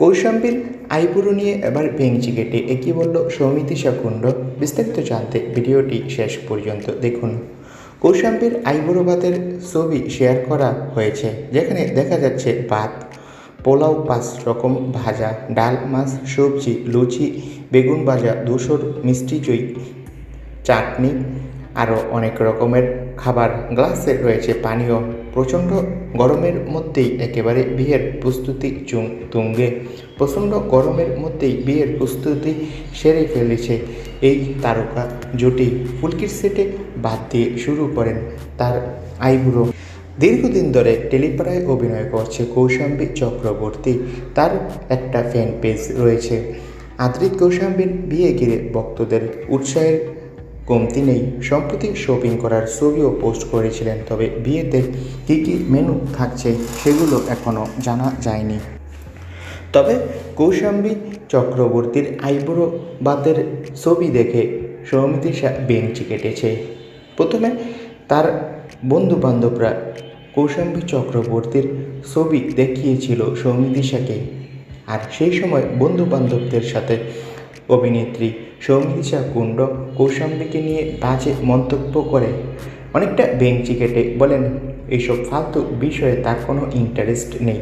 কৌশাম্বীর আইবুড়ো নিয়ে এবার ভেঙচি কেটে একই বলল সৌমিতি শাকুণ্ড বিস্তারিত জানতে ভিডিওটি শেষ পর্যন্ত দেখুন। কৌশাম্বীর আইবুড়ো ভাতের ছবি শেয়ার করা হয়েছে, যেখানে দেখা যাচ্ছে ভাত, পোলাও পাঁচ রকম ভাজা, ডাল মাছ, সবজি, লুচি, বেগুন ভাজা ধূসর মিষ্টি জই চাটনি আরও অনেক রকমের খাবার গ্লাসে রয়েছে, পানীয় প্রচণ্ড গরমের মধ্যেই একেবারে বিয়ের প্রস্তুতি চুং তুঙ্গে। প্রচণ্ড গরমের মধ্যেই বিয়ের প্রস্তুতি সেরে ফেলেছে এই তারকা জুটি। ফুলকির সেটে বাদ দিয়ে শুরু করেন তার আইবুড়ো। দীর্ঘদিন ধরে টেলিপাড়ায় অভিনয় করছে কৌশাম্বী চক্রবর্তী। তার একটা ফ্যান পেজ রয়েছে। আদ্রিত কৌশাম্বীর বিয়ে ঘিরে ভক্তদের উৎসাহের কমতি নেই। সম্প্রতি শপিং করার ছবিও পোস্ট করেছিলেন, তবে বিয়েতে কী কী মেনু থাকছে সেগুলো এখনও জানা যায়নি। তবে কৌশাম্বী চক্রবর্তীর আইবুড়ো বাতের ছবি দেখে সৌমিতিশা বেঞ্চি কেটেছে। প্রথমে তার বন্ধু বান্ধবরা কৌশাম্বী চক্রবর্তীর ছবি দেখিয়েছিল সৌমিতিশাকে আর সেই সময় বন্ধু বান্ধবদের সাথে অভিনেত্রী সৌমিতিশা কুণ্ড কৌশাম্বীকে নিয়ে বাজে মন্তব্য করে। অনেকটা বেঞ্চি কেটে বলেন এইসব ফালতু বিষয়ে তার কোনো ইন্টারেস্ট নেই।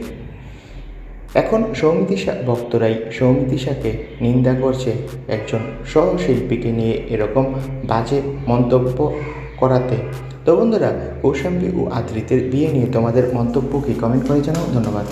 এখন সৌমিতিশা ভক্তরাই সৌমিতিশাকে নিন্দা করছে একজন সহশিল্পীকে নিয়ে এরকম বাজে মন্তব্য করাতে। তো বন্ধুরা, কৌশাম্বী ও আদ্রিতের বিয়ে নিয়ে তোমাদের মন্তব্য কি? কমেন্ট করে জানাও। ধন্যবাদ।